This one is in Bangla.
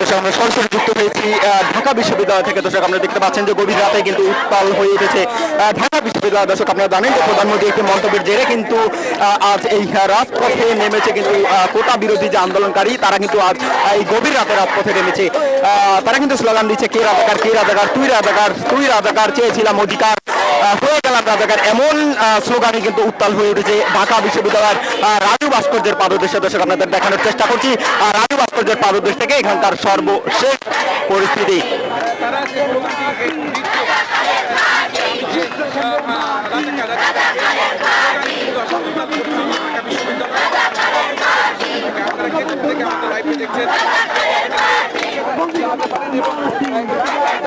দর্শক, আমরা সরাসরি যুক্ত হয়েছি ঢাকা বিশ্ববিদ্যালয় থেকে। দর্শক আপনারা দেখতে পাচ্ছেন যে গভীর রাতে কিন্তু উত্তাল হয়ে উঠেছে ঢাকা বিশ্ববিদ্যালয়। দর্শক, আপনারা জানেন যে প্রধানমন্ত্রী একটি মন্তব্যের জেরে কিন্তু আজ এই রাজপথে নেমেছে কিন্তু কোটা বিরোধী যে আন্দোলনকারী, তারা কিন্তু আজ এই গভীর রাতে রাজপথে নেমেছে। তারা কিন্তু স্লোগান দিচ্ছে, কে রাজাকার কে রাজাকার? তুই রাজাকার তুই রাজাকার, চেয়েছিলাম অধিকার। গেলাম রাজাকার। এমন স্লোগানে কিন্তু উত্তাল হয়ে উঠেছে ঢাকা বিশ্ববিদ্যালয়ের রাজু ভাস্কর্যের পাদদেশে দর্শক আপনাদের দেখানোর চেষ্টা করছি। রাজু ভাস্কর্যের পাদদেশ থেকে এখানকার সর্বশেষ পরিস্থিতি। এটা